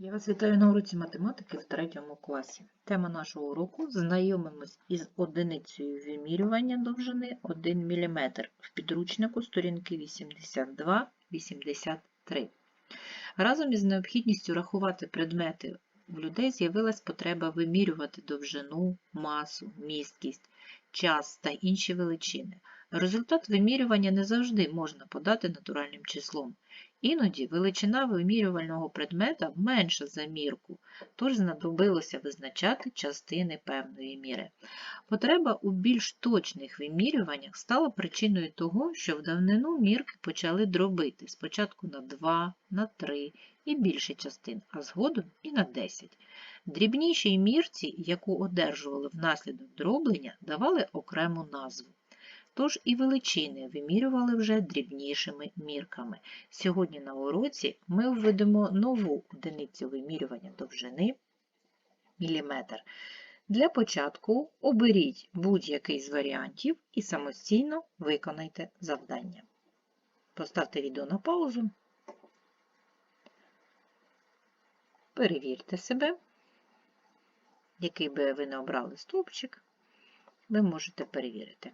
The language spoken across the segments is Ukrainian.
Я вас вітаю на уроці математики в третьому класі. Тема нашого уроку знайомимось із одиницею вимірювання довжини 1 мм в підручнику сторінки 82-83. Разом із необхідністю рахувати предмети у людей з'явилась потреба вимірювати довжину, масу, місткість, час та інші величини. Результат вимірювання не завжди можна подати натуральним числом. Іноді величина вимірювального предмета менша за мірку, тож знадобилося визначати частини певної міри. Потреба у більш точних вимірюваннях стала причиною того, що в давнину мірки почали дробити спочатку на 2, на 3 і більше частин, а згодом і на 10. Дрібнішій мірці, яку одержували внаслідок дроблення, давали окрему назву. Тож і величини вимірювали вже дрібнішими мірками. Сьогодні на уроці ми введемо нову одиницю вимірювання довжини міліметр. Для початку оберіть будь-який з варіантів і самостійно виконайте завдання. Поставте відео на паузу. Перевірте себе, який би ви не обрали стовпчик, ви можете перевірити.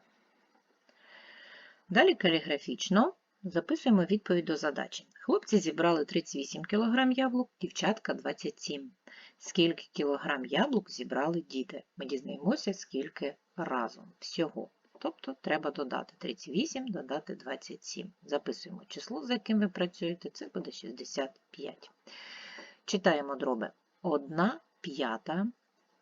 Далі каліграфічно записуємо відповідь до задачі. Хлопці зібрали 38 кг яблук, дівчатка 27. Скільки кілограм яблук зібрали діти? Ми дізнаємося, скільки разом всього. Тобто треба додати 38, додати 27. Записуємо число, за яким ви працюєте, це буде 65. Читаємо дроби 1 п'ята,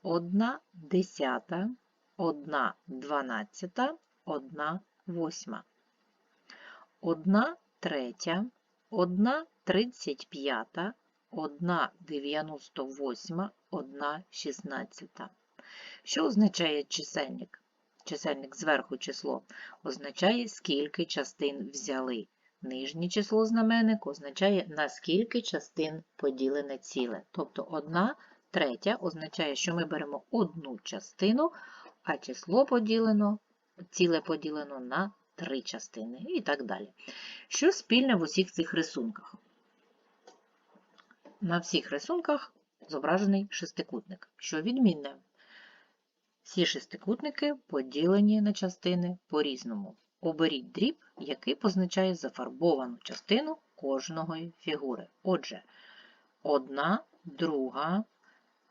1 десята, 1 дванадцята, 1 восьма. 1 третя, 1 тридцять п'ята, 1 дев'яносто восьма, 1 шістнадцята. Що означає чисельник? Чисельник зверху число означає, скільки частин взяли. Нижнє число знаменник означає, на скільки частин поділене ціле. Тобто 1 третя означає, що ми беремо одну частину, а число поділено, ціле поділено на три частини і так далі. Що спільне в усіх цих рисунках? На всіх рисунках зображений шестикутник. Що відмінне? Всі шестикутники поділені на частини по-різному. Оберіть дріб, який позначає зафарбовану частину кожної фігури. Отже, одна, друга,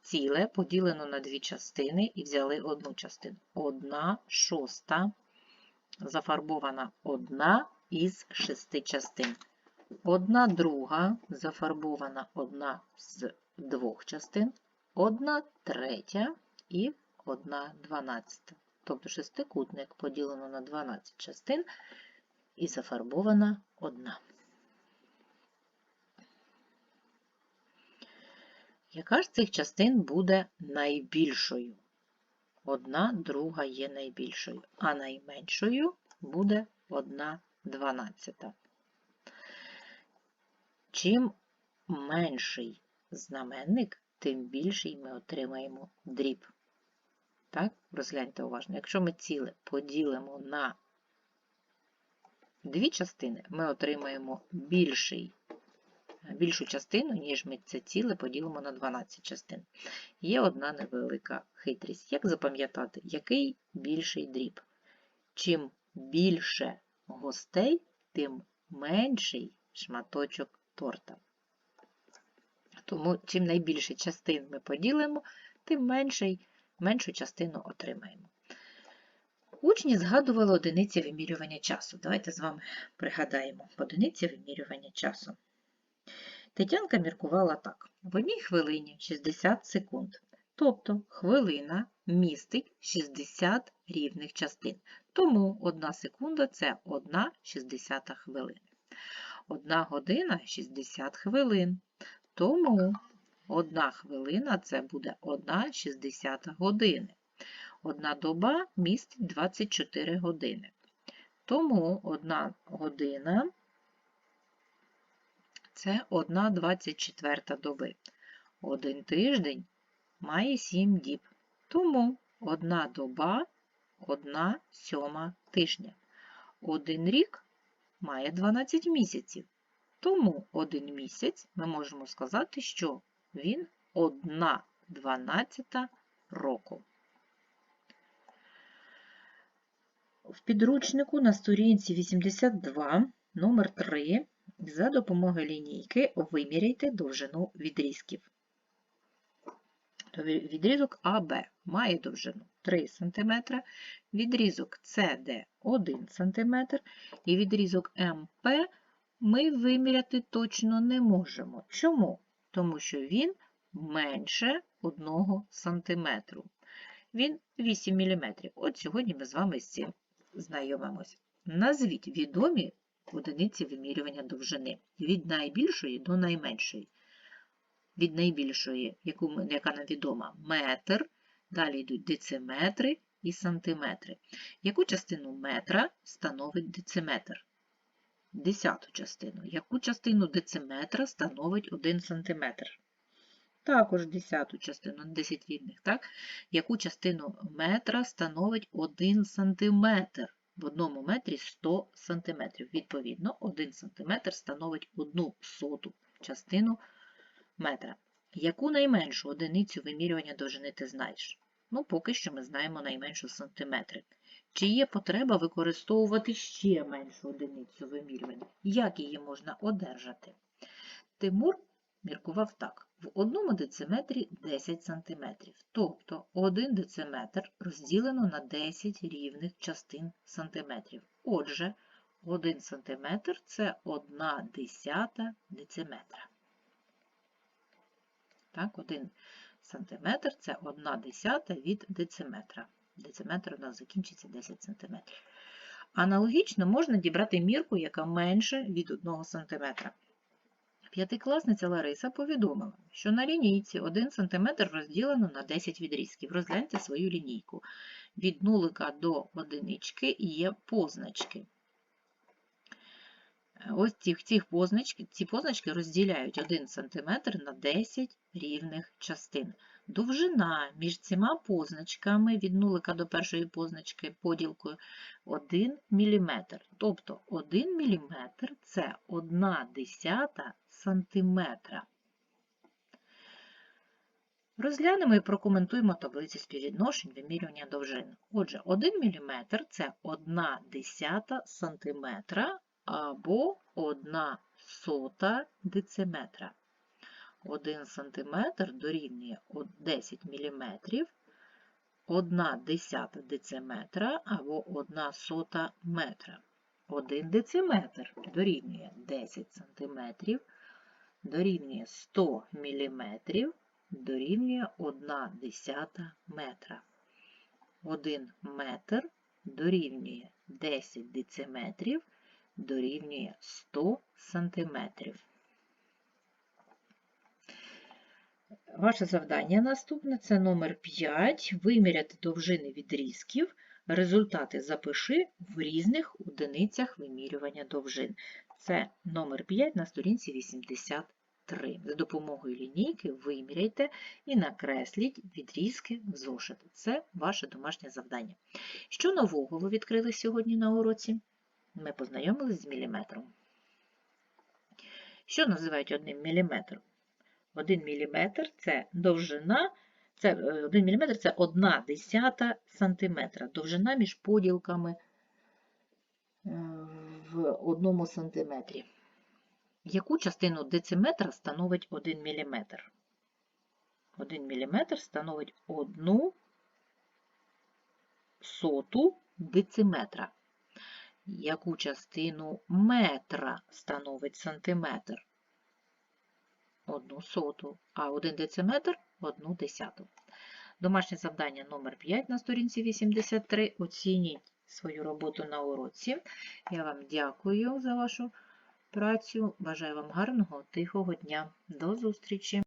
ціле поділено на дві частини і взяли одну частину. Одна шоста зафарбована одна із шести частин. Одна друга зафарбована одна з двох частин, одна третя і одна дванадцята. Тобто шестикутник поділено на 12 частин і зафарбована одна. Яка ж цих частин буде найбільшою? Одна друга є найбільшою, а найменшою буде одна дванадцята. Чим менший знаменник, тим більший ми отримаємо дріб. Так, розгляньте уважно. Якщо ми ціле поділимо на дві частини, ми отримаємо більший більшу частину, ніж ми це ціле поділимо на 12 частин. Є одна невелика хитрість. Як запам'ятати, який більший дріб? Чим більше гостей, тим менший шматочок торта. Тому, чим найбільше частин ми поділимо, тим менший, меншу частину отримаємо. Учні згадували одиниці вимірювання часу. Давайте з вами пригадаємо одиниці вимірювання часу. Тетянка міркувала так: в одній хвилині 60 секунд. Тобто хвилина містить 60 рівних частин. Тому 1 секунда це 1 60 хвилини. 1 година 60 хвилин. Тому 1 хвилина це буде 1 60 години. Одна доба містить 24 години. Тому 1 година це 1 24 доби. Один тиждень має 7 діб. Тому одна доба одна сьома тижня. Один рік має 12 місяців. Тому один місяць ми можемо сказати, що Він 1 дванадцята року. В підручнику на сторінці 82, номер 3, за допомогою лінійки виміряйте довжину відрізків. Відрізок АБ має довжину 3 см, відрізок СД 1 см і відрізок МП ми виміряти точно не можемо. Чому? Тому що він менше 1 см. Він 8 мм. От сьогодні ми з вами з цим знайомимось. Назвіть відомі одиниці вимірювання довжини від найбільшої до найменшої. Від найбільшої, яку, яка нам відома, метр, далі йдуть дециметри і сантиметри. Яку частину метра становить дециметр? Десяту частину. Яку частину дециметра становить 1 сантиметр? Також десяту частину, 10 рівних, так? Яку частину метра становить 1 сантиметр? В одному метрі 100 сантиметрів. Відповідно, 1 сантиметр становить 1 соту частину метра. Яку найменшу одиницю вимірювання довжини ти знаєш? Ну, поки що ми знаємо найменшу сантиметри. Чи є потреба використовувати ще меншу одиницю вимірювання? Як її можна одержати? Тимур міркував так. В одному дециметрі 10 см, тобто 1 дециметр розділено на 10 рівних частин сантиметрів. Отже, 1 сантиметр – це 1 десята дециметра. Так, 1 сантиметр – це 1 десята від дециметра. Дециметр у нас закінчиться 10 см. Аналогічно можна дібрати мірку, яка менше від 1 см. П'ятикласниця Лариса повідомила, що на лінійці 1 см розділено на 10 відрізків. Розгляньте свою лінійку. Від нулика до одинички є позначки. Ось ці, ці, позначки, ці позначки розділяють 1 см на 10 рівних частин. Довжина між цими позначками від нулика до першої позначки поділкою 1 мм. Тобто 1 мм – це 1 десята сантиметра. Розглянемо і прокоментуємо таблиці співвідношень вимірювання довжин. Отже, 1 мм – це 1 десята сантиметра або 1 сота дециметра. 1 см дорівнює 10 мм, 1 десята дециметра або 1 сота метра. 1 дециметр дорівнює 10 см, дорівнює 100 мм, дорівнює 1 десята метра. 1 метр дорівнює 10 дециметрів, дорівнює 100 сантиметрів. Ваше завдання наступне це номер 5. Виміряти довжини відрізків. Результати запиши в різних одиницях вимірювання довжин. Це номер 5 на сторінці 83. За допомогою лінійки виміряйте і накресліть відрізки в зошит. Це ваше домашнє завдання. Що нового ви відкрили сьогодні на уроці? Ми познайомились з міліметром. Що називають одним міліметром? 1 мм це довжина, це 1 мм це 1 десята сантиметра. Довжина між поділками е, в 1 сантиметрі. Яку частину дециметра становить 1 мм? 1 мм становить 1 соту дециметра. Яку частину метра становить сантиметр? Одну соту, а 1 дециметр – одну десяту. Домашнє завдання номер 5 на сторінці 83. Оцініть свою роботу на уроці. Я вам дякую за вашу працю. Бажаю вам гарного, тихого дня. До зустрічі!